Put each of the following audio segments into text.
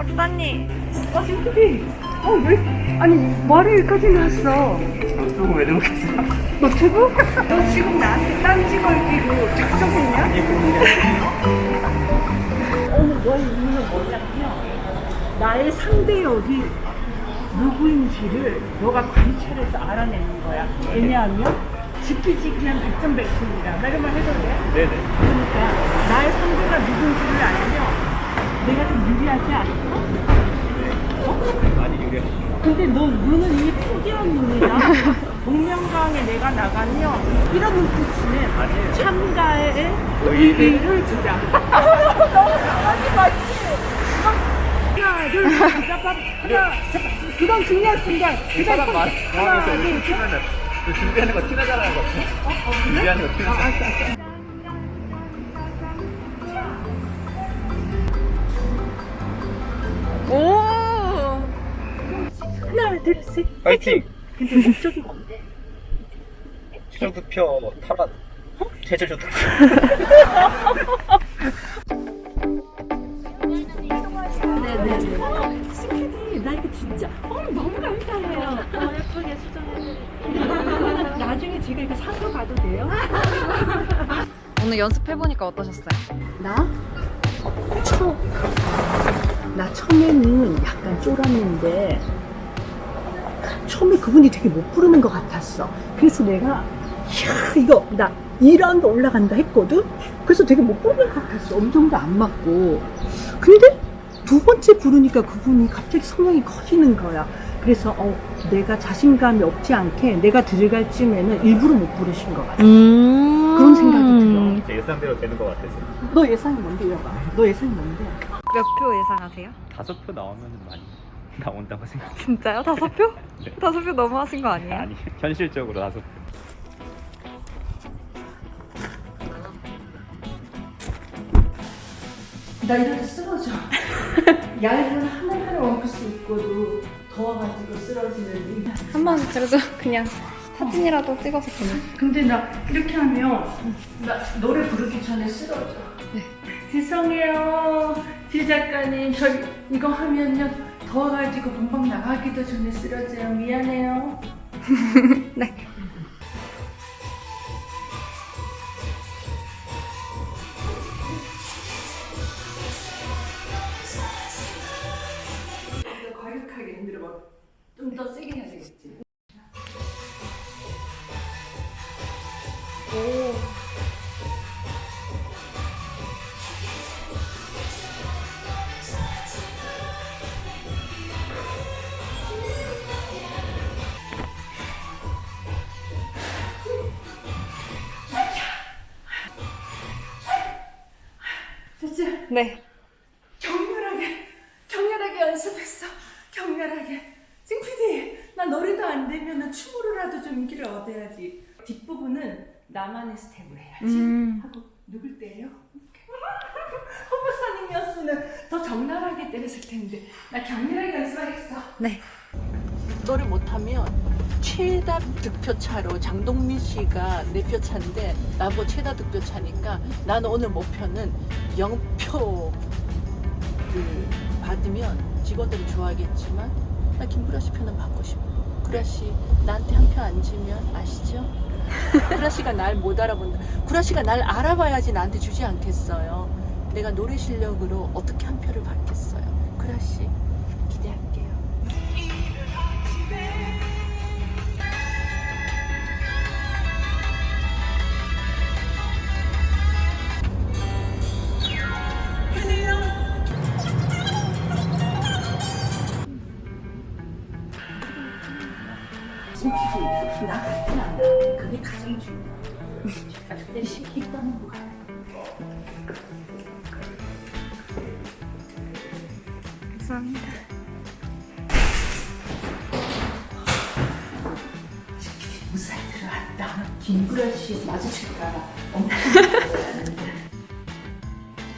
박사님. 아, 진짜지? 어, 왜? 아니, 말을 여기까지 나왔어. 조금 왜 들어오겠어요? 노트북? 너 지금 나한테 딴지 걸기로 작정했냐? 오늘 너의 의미는 뭐냐면, 나의 상대 역이 누구인지를 너가 관찰해서 알아내는 거야. 왜냐하면, 지피지 그냥 백전백승이다. 나 이런 말 해도 돼? 네네. 그러니까, 나의 상대가 누군지를 알면, 내가 좀 유리하지 않을까? 많이 유리하시죠. 근데 너 눈은 이미 포기한 눈이야. 복면가왕에 내가 나가면 이런 아니에요. 참가에 의의를 의의를 주라. 너무 강하지 맞지? 하나, 둘, 셋, 깜빡. 하나, 잠깐. 그건 중요한 순간. 그 다음 사람 많이 하나, 하면서 둘, 이렇게 셋. 치면은 그 준비하는 거 티나잖아요. 어, 준비하는 거 티나잖아 셋. 파이팅! 근데 목적이 뭔데? 최저급표 탈환. 최저급표. 네네. 스피디, 나 이거 진짜. 어, 너무 감사해요. 어, 예쁘게 수정해드릴게요. 나중에 제가 이거 사서 가도 돼요? 오늘 연습해보니까 어떠셨어요? 나? 처음. 나 처음에는 약간 쫄았는데, 처음에 그분이 되게 못 부르는 것 같았어. 그래서 내가, 이야, 이거, 나 2라운드 올라간다 했거든? 그래서 되게 못 부르는 것 같았어. 엄정도 안 맞고. 근데 두 번째 부르니까 그분이 갑자기 성량이 커지는 거야. 그래서, 어, 내가 자신감이 없지 않게 내가 들어갈 쯤에는 일부러 못 부르신 것 같아. 음. 그런 생각이 들어. 제 예상대로 되는 것 같아서. 너 예상이 뭔데, 여봐. 너 예상이 뭔데? 몇 표 예상하세요? 다섯 표 나오면 많이 나온다고 생각해요. 진짜요? 다섯 표? 네. 다섯 표 너무 하신 거 아니에요? 아니, 현실적으로 다섯 표. 나 이러다 쓰러져. 얇은 하늘하늘 원피스 입고도 더워가지고 쓰러지는 이. 한번 그래도 그냥 사진이라도 찍어서 보내. 근데 나 이렇게 하면 나 노래 부르기 전에 쓰러져. 네. 죄송해요. 지 작가님, 저 이거 하면요. 더워가지고 본방 나가기도 전에 쓰러져요. 미안해요. 네. 과격하게 흔들어 봐. 좀더 세게 해야 되겠지. 오. 연습했어. 격렬하게. 찡피디 나 노래도 안 되면 춤으로라도 좀 인기를 얻어야지. 뒷부분은 나만의 스텝을 해야지. 음. 하고 누굴 때려? 허브사님이었으면 더 적나라하게 때렸을 텐데. 나 격렬하게 연습하겠어. 네. 노래 못하면 최다 득표 차로 장동민 씨가 네 표 차인데 나보고 최다 득표 차니까 나는 오늘 목표는 0표. 그 받으면 직원들이 좋아하겠지만 나 김구라 씨 표는 받고 싶어. 구라 씨 나한테 한표안 주면 아시죠? 구라 씨가 날 못 알아본다. 구라 씨가 날 알아봐야지 나한테 주지 않겠어요. 내가 노래 실력으로 어떻게 한 표를 받겠어요. 구라 씨 김구라 씨 마주칠까 엄청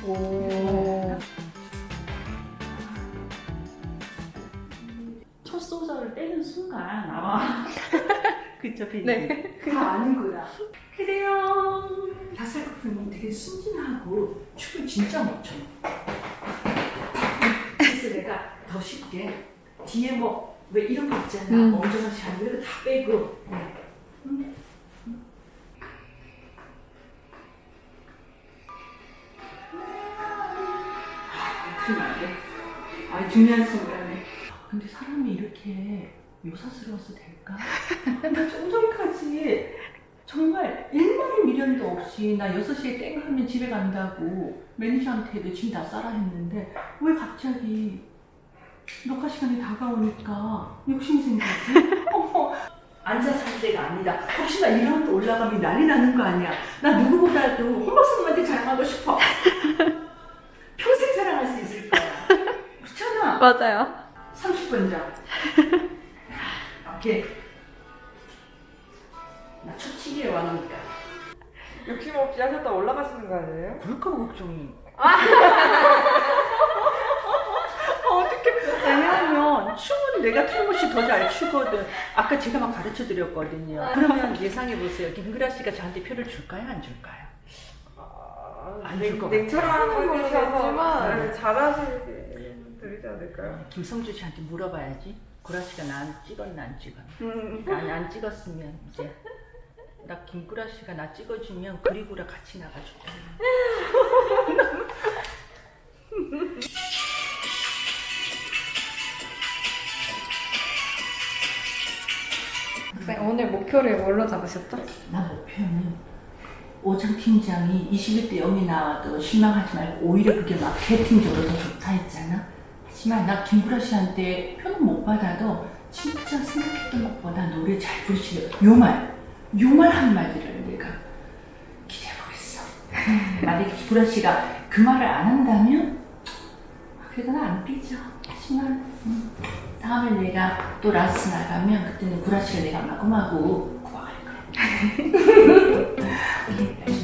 오. 첫 소절을 떼는 순간 아마 그쵸 피디 네. 다 아는구나 그래요 다살코프는 되게 순진하고 춤을 진짜 못 춰. 그래서 내가 더 쉽게 뒤에 뭐 왜 이런 거 있잖아. 음. 이런 거다 빼고. 중요한 순간에. 근데 사람이 이렇게 요사스러워서 될까? 나좀 전까지 정말 일만의 미련도 없이 나 6시에 땡 하면 집에 간다고 매니저한테도 짐 다 싸라 했는데 왜 갑자기 녹화 시간이 다가오니까 욕심이 생기지? 어머 앉아서 할 때가 아니다 혹시나 이런 또 올라가면 난리 나는 거 아니야 나 누구보다도 홍 박사님한테 자랑하고 싶어 평생 자랑할 수 있을 거야 그렇잖아 맞아요. 30분 전. 오케이. 나 초치기에 와놓으니까. 욕심 없이 하셨다 올라가시는 거 아니에요? 그럴까 봐 걱정이. 어떻게 왜냐하면 춤은 내가 틀림없이 더 잘 추거든. 아까 제가 막 가르쳐 드렸거든요. 그러면 예상해 보세요. 김그라 씨가 저한테 표를 줄까요, 안 줄까요? 안줄것 같아요. 냉철한 네. 네, 잘하시는 들리지 않을까요? 김성주 씨한테 물어봐야지. 구라 씨가 나 찍었나 안 찍었나. 음. 난안 찍었으면 이제 나 김구라 씨가 나 찍어주면 그리구라 같이 나가줄게. 박사님 오늘 목표를 뭘로 잡으셨죠? 나 목표는 오장 팀장이 21대 0이 나와도 실망하지 말고 오히려 그게 마케팅적으로 더 좋다 했잖아. 하지만 나 김구라 씨한테 표는 못 받아도 진짜 생각했던 것보다 노래 잘 부르시는 요 말, 요 말 한마디를 내가 기대해보겠어. 만약에 김구라 씨가 그 말을 안 한다면 그래도 나안 삐져. 하지만 음, 다음에 내가 또 라스 나가면 그때는 구라 씨가 내가 마구마구 구박할 거야.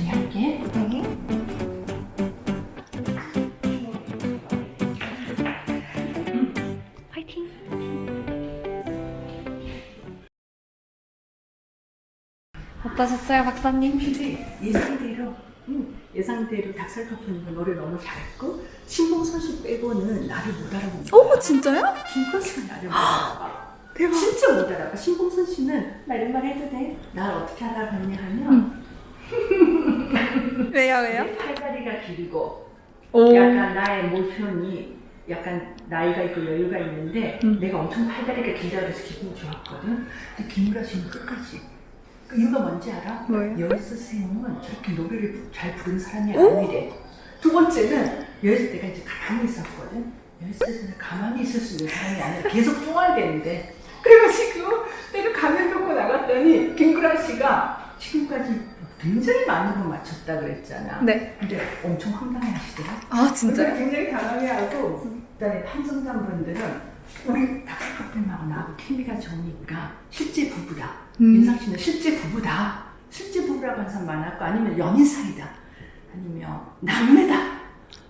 어떠셨어요, 박사님? 근데 예상대로 응, 예상대로 닭살 커플님은 노래 너무 잘했고 신봉선 씨 빼고는 나를 못 알아본 거야. 오, 진짜요? 김건 씨가 나를 못 알아봐. 대박. 진짜 못 알아봐. 신봉선 씨는 나 이런 말 해도 돼? 날 어떻게 알아봤냐 하면 왜요, 내 팔다리가 길고 오. 약간 나의 모션이 약간 나이가 있고 여유가 있는데 음. 내가 엄청 팔다리가 길다 그래서 기분이 좋았거든. 근데 김구라 씨는 끝까지 그 이유가 뭔지 알아? 뭐예요? 여에스 세용은 저렇게 노래를 부- 잘 부르는 사람이 아니래. 두 번째는 여에스 내가 이제 가만히 있었거든. 여에스 세용은 가만히 있을 수 있는 사람이 아니라 계속 쫑알대는데 그래가지고 내가 가면 놓고 나갔더니 김구라 씨가 지금까지 굉장히 많은 거 맞췄다 그랬잖아. 네. 근데 엄청 황당해 하시더라. 아, 진짜 굉장히 당황해하고 그다음에 판정자분들은 우리 닥터 커플하고 나하고 케미가 좋으니까 실제 부부다. 음. 민상 씨는 실제 부부다. 실제 부부라고 하는 사람 많았고 아니면 연인 사이다. 아니면 남매다.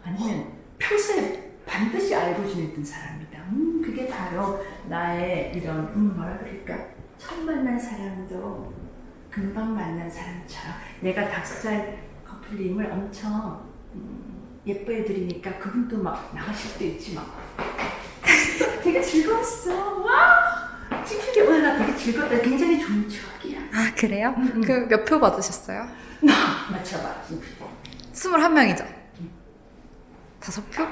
아니면 평소에 반드시 알고 지냈던 사람이다. 음, 그게 바로 나의 이런 음, 뭐라 그럴까? 처음 만난 사람도 금방 만난 사람처럼 내가 닭살 커플님을 엄청 음, 예뻐해 드리니까 그분도 막 나가실 때 있지 막 되게 즐거웠어 와 찌푸게 오늘 나 되게 즐겁다 굉장히 좋은 추억이야 아, 그래요? 음, 음. 그몇 표 받으셨어요? 맞춰봐 찌푸게 21명이죠? 다섯 표?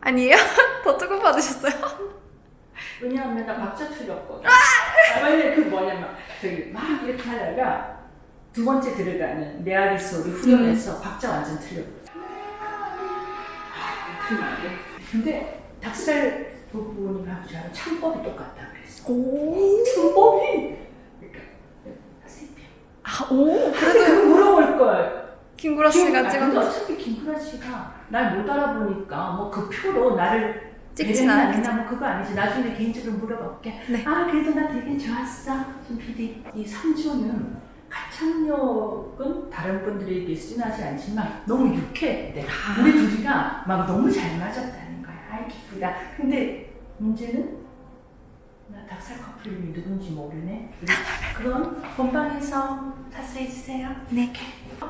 아니에요? 더 조금 받으셨어요? 왜냐하면 나 박자 틀렸거든 아! 왜냐면 그 뭐냐면 저기 막 이렇게 하다가 두 번째 들어가는 메아리 소리 후렴에서 박자 완전 틀렸거든 아 안돼 근데 닭살 부부님하고 저하고 창법이 똑같다 그랬어 오. 창법이 그러니까 세표 아, 오. 근데 그거 물어볼 걸. 김구라 씨가 근데 찍은 어차피 김구라 씨가 날 못 알아보니까 뭐 그 표로 나를 찍진 배려나 않았겠죠. 아니나 뭐 그거 아니지. 나중에 개인적으로 물어볼게. 네. 아 그래도 나 되게 좋았어. 좀 PD. 이 삼조는 가창력은 다른 분들에 비해 진하지 않지만 너무 유쾌해. 네. 아. 우리 둘이가 막 너무 잘 맞았다는 거야. 아이 기쁘다. 근데 문제는 나 닭살 커플이 누군지 모르네. 그건 본방에서 자세히 해주세요. 네.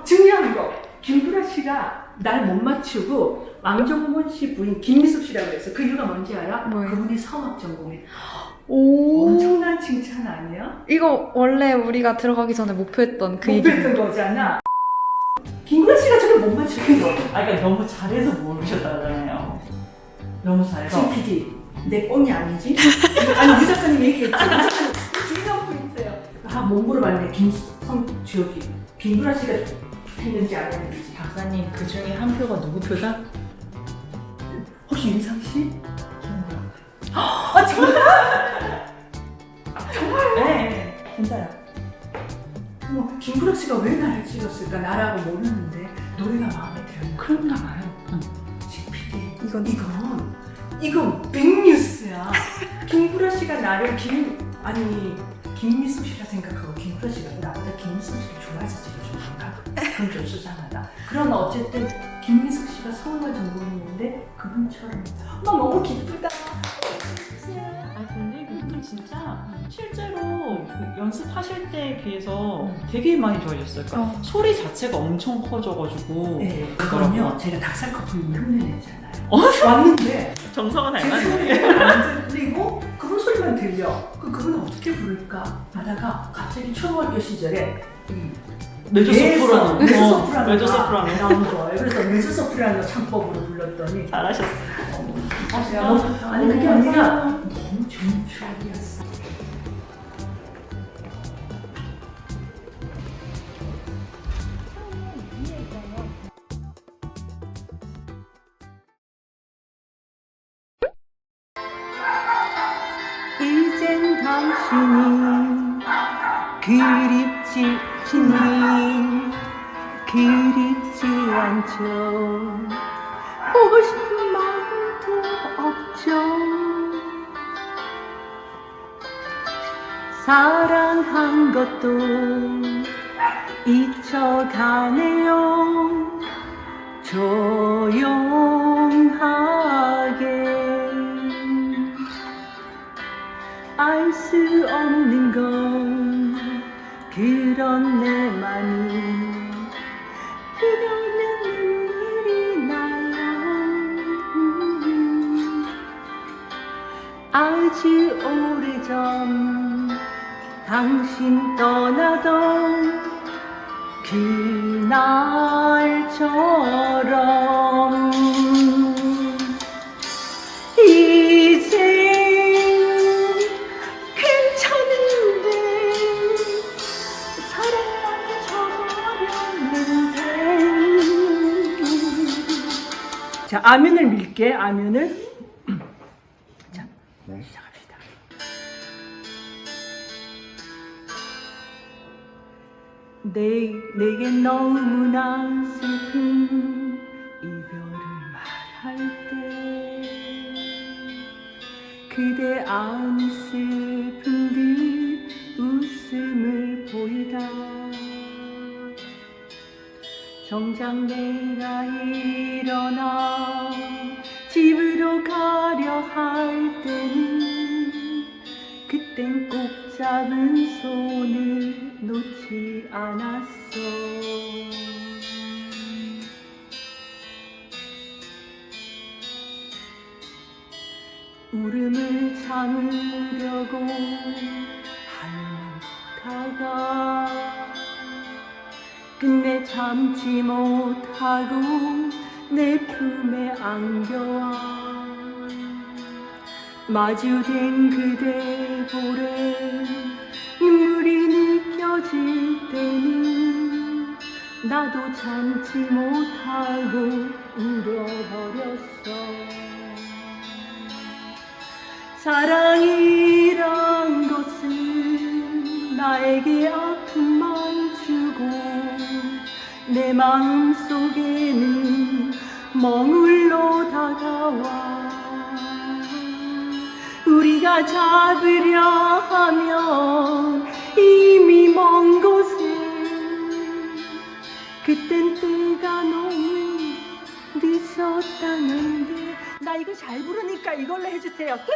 중요한 거 김구라 씨가 날 못 맞추고 왕정문 씨 부인 김미숙 씨라고 해서 그 이유가 뭔지 알아? 뭐예요? 그분이 성악 전공해. 오. 엄청난 칭찬 아니야? 이거 원래 우리가 들어가기 전에 목표했던 그 얘기. 목표했던 거잖아. 김구라 씨가 저를 못 맞추는 거. 아, 그러니까 너무 잘해서 모르셨다잖아요. 너무 잘해서. 진 PD, 내 뻥이 아니지? 아니, 유 작가님 얘기했지. 중요한 포인트예요. 아, 몽골을 봤네. 김성, 지옥이. 김구라 씨가 했는지 안 했는지. 박사님 그 중에 한 표가 누구 표다? 혹시 윤상 씨? 아, 정말? 네, 진짜요. 어머, 김구라 씨가 왜 나를 찍었을까? 나라고 모르는데 노래가 마음에 들어요. 그런가 봐요. 응. 지피디 이건 이건 이건 빅뉴스야. 김구라 씨가 나를 김 아니 김미숙 씨라 생각하고 김구라 씨가 나보다 김미숙 씨를 좋아해서 찍어준? 그건 좀 수상하다. 그러나 어쨌든 김미숙 씨가 성우가 전공했는데 그분처럼 나 너무 기쁘다. 아 근데 그분 진짜 실제로 그 연습하실 때에 비해서 되게 많이 좋아졌어요. 그러니까 어. 소리 자체가 엄청 커져가지고 네. 그건요 제가 닭살 커플 흉내냈잖아요. 왔는데 정서가 제 소리가 안 들리고 그분 소리만 들려. 그 그분은 어떻게 부를까 하다가 갑자기 초등학교 시절에 이 메조 소프라노. 메조 어, 소프라노 메조 소프라노. 나온 거예요. 그래서 메조 소프라노 창법으로 불렀더니 잘하셨어요. 아, 너무 아니 그게 아니라 너무 좋은 없죠. 사랑한 것도 잊혀가네요. 조용하게. 알 수 없는 건 그런 내 맘이 아주 오래전 당신 떠나던 그날처럼 이젠 괜찮은데 사랑만 저버렸는데. 자 아면을 밀게 아면을 내, 내게 너무나 슬픈 이별을 말할 때 그대 아니 슬픈 듯 웃음을 보이다. 정작 내가 일어나 집으로 가려 할 때는 그땐 꼭 잡은 손을 놓지 않았어 울음을 참으려고 보다가 끝내 참지 못하고 내 품에 안겨와 마주된 그대 눈물이 느껴질 때는 나도 참지 못하고 울어버렸어. 사랑이란 것은 나에게 아픔만 주고 내 마음 속에는 멍울로 다가와 우리가 잡으려 하면 이미 먼 곳에 그땐 때가 너무 늦었다는데 나 이거 잘 부르니까 이걸로 해주세요 끝!